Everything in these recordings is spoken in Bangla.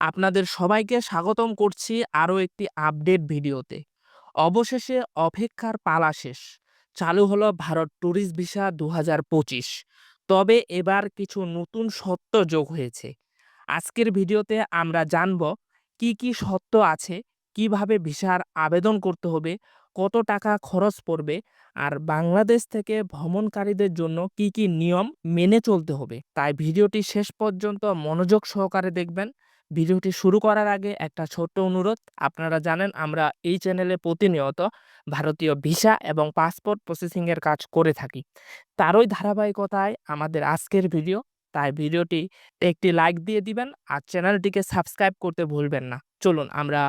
আপনাদের সবাইকে স্বাগতম করছি আরও একটি আপডেট ভিডিওতে। অবশেষে অপেক্ষার পালা শেষ। চালু হলো ভারত ট্যুরিস্ট ভিসা দু হাজার পঁচিশ। তবে এবার কিছু নতুন সত্য যোগ হয়েছে। আজকের ভিডিওতে আমরা জানব কি কি সত্য আছে, কীভাবে ভিসার আবেদন করতে হবে, কত টাকা খরচ পড়বে, আর বাংলাদেশ থেকে ভ্রমণকারীদের জন্য কি কি নিয়ম মেনে চলতে হবে। তাই ভিডিওটি শেষ পর্যন্ত মনোযোগ সহকারে দেখবেন। ভিডিওটি শুরু করার আগে একটা ছোট্ট অনুরোধ। আপনারা জানেন আমরা এই চ্যানেলে প্রতিনিয়ত ভারতীয় ভিসা এবং পাসপোর্ট প্রসেসিংয়ের কাজ করে থাকি। তারই ধারাবাহিকতায় আমাদের আজকের ভিডিও। তাই ভিডিওটি একটি লাইক দিয়ে দিবেন আর চ্যানেলটিকে সাবস্ক্রাইব করতে ভুলবেন না। চলুন আমরা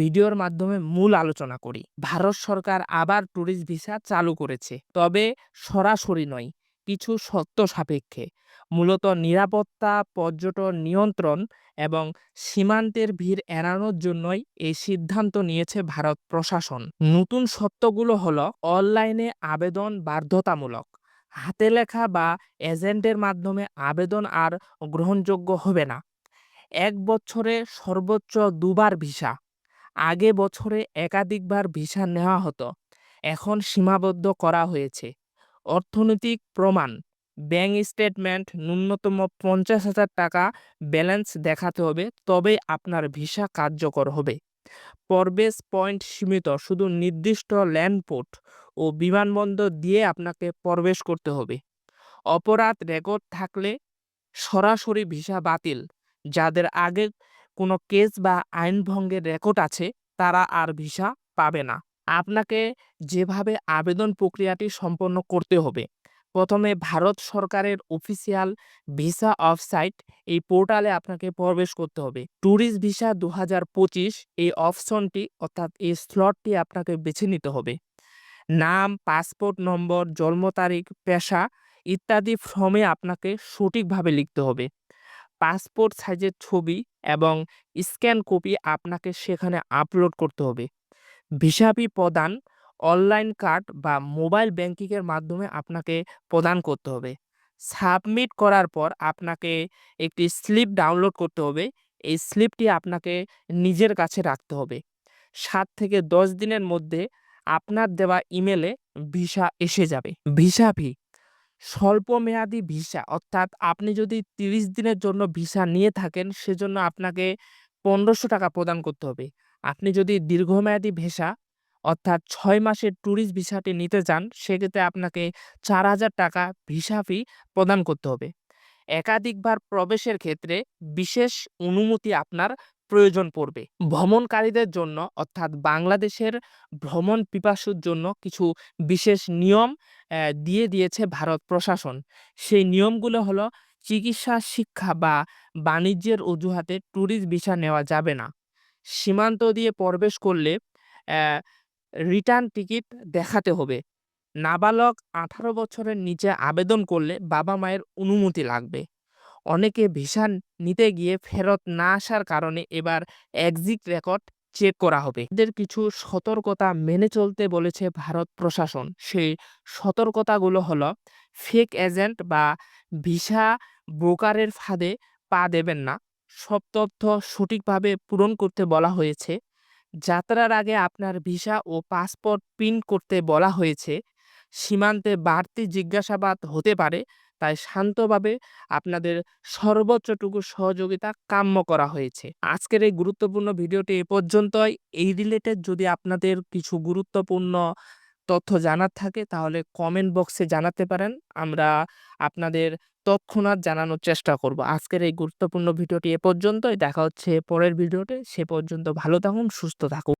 ভিডিওর মাধ্যমে মূল আলোচনা করি। ভারত সরকার আবার ট্যুরিস্ট ভিসা চালু করেছে। তবে সরাসরি নয়, কিছু সত্য সাপেক্ষে। মূলত নিরাপত্তা, পর্যটন নিয়ন্ত্রণ এবং সীমান্তের ভিড় এড়ানোর জন্যই এই সিদ্ধান্ত নিয়েছে ভারত প্রশাসন। নতুন সত্যগুলো হলো অনলাইনে আবেদন বাধ্যতামূলক, হাতে লেখা বা এজেন্টের মাধ্যমে আবেদন আর গ্রহণযোগ্য হবে না, এক বছরে সর্বোচ্চ দুবার ভিসা, আগে বছরে একাধিকবার ভিসা নেওয়া হতো, এখন সীমাবদ্ধ করা হয়েছে, অর্থনৈতিক প্রমাণ ব্যাংক স্টেটমেন্ট, ন্যূনতম পঞ্চাশ হাজার টাকা ব্যালেন্স দেখাতে হবে তবে আপনার ভিসা কার্যকর হবে। প্রবেশ পয়েন্ট সীমিত, শুধু নির্দিষ্ট ল্যান্ডপোর্ট ও বিমানবন্দর দিয়ে আপনাকে প্রবেশ করতে হবে। অপরাধ রেকর্ড থাকলে সরাসরি ভিসা বাতিল। যাদের আগে কোনো কেস বা আইন ভঙ্গের রেকর্ড আছে, তারা আর ভিসা পাবে না। আপনাকে যেভাবে আবেদন প্রক্রিয়াটি সম্পন্ন করতে হবে প্রথমে ভারত সরকারের অফিসিয়াল ভিসা অফসাইট এই পোর্টালে আপনাকে প্রবেশ করতে হবে। ট্যুরিস্ট ভিসা দু হাজার পঁচিশ এই অপশনটি অর্থাৎ এই স্লটটি আপনাকে বেছে নিতে হবে। নাম পাসপোর্ট নম্বর, জন্ম তারিখ, পেশা ইত্যাদি ফর্মে আপনাকে সঠিকভাবে লিখতে হবে। পাসপোর্ট সাইজের ছবি এবং স্ক্যান কপি আপনাকে সেখানে আপলোড করতে হবে। ভিসাপি প্রদান অনলাইন কার্ড বা মোবাইল ব্যাংকিংয়ের মাধ্যমে আপনাকে প্রদান করতে হবে। সাবমিট করার পর আপনাকে একটি স্লিপ ডাউনলোড করতে হবে। এই স্লিপটি আপনাকে নিজের কাছে রাখতে হবে। সাত থেকে দশ দিনের মধ্যে আপনার দেওয়া ইমেলে ভিসা এসে যাবে। ভিসা ফি, স্বল্পমেয়াদী ভিসা, অর্থাৎ আপনি যদি তিরিশ দিনের জন্য ভিসা নিয়ে থাকেন, সেজন্য আপনাকে পনেরোশো টাকা প্রদান করতে হবে। আপনি যদি দীর্ঘমেয়াদী ভিসা অর্থাৎ ছয় মাসের ট্যুরিস্ট ভিসাটি নিতে চান সেক্ষেত্রে আপনাকে চার হাজার টাকা ভিসা ফি প্রদান করতে হবে। একাধিকবার প্রবেশের ক্ষেত্রে বিশেষ অনুমতি আপনার প্রয়োজন পড়বে। ভ্রমণকারীদের জন্য অর্থাৎ বাংলাদেশের ভ্রমণ পিপাসুর জন্য কিছু বিশেষ নিয়ম দিয়ে দিয়েছে ভারত প্রশাসন। সেই নিয়মগুলো হলো চিকিৎসা, শিক্ষা বা বাণিজ্যের অজুহাতে ট্যুরিস্ট ভিসা নেওয়া যাবে না। সীমান্ত দিয়ে প্রবেশ করলে রিটার্ন টিকিট দেখাতে হবে। নাবালক আঠারো বছরের নিচে আবেদন করলে বাবা মায়ের অনুমতি লাগবে। অনেকে ভিসা নিতে গিয়ে ফেরত না আসার কারণে এবার এক্সিট রেকর্ড চেক করা হবে। এদের কিছু সতর্কতা মেনে চলতে বলেছে ভারত প্রশাসন। সেই সতর্কতাগুলো হলো ফেক এজেন্ট বা ভিসা ব্রোকারের ফাঁদে পা দেবেন না। সব তথ্য সঠিকভাবে পূরণ করতে বলা হয়েছে। যাত্রার আগে আপনার ভিসা ও পাসপোর্ট প্রিন্ট করতে বলা হয়েছে। সীমান্তে বাড়তি জিজ্ঞাসাবাদ হতে পারে, তাই শান্তভাবে আপনাদের সর্বোচ্চটুকু সহযোগিতা কাম্য করা হয়েছে। আজকের এই গুরুত্বপূর্ণ ভিডিওটি এ পর্যন্তই। এই রিলেটেড যদি আপনাদের কিছু গুরুত্বপূর্ণ তথ্য জানার থাকে, তাহলে কমেন্ট বক্সে জানাতে পারেন। আমরা আপনাদের তৎক্ষণাৎ জানানোর চেষ্টা করব। আজকের এই গুরুত্বপূর্ণ ভিডিওটি এ পর্যন্তই। দেখা হচ্ছে পরের ভিডিওতে। সে পর্যন্ত ভালো থাকুন, সুস্থ থাকুন।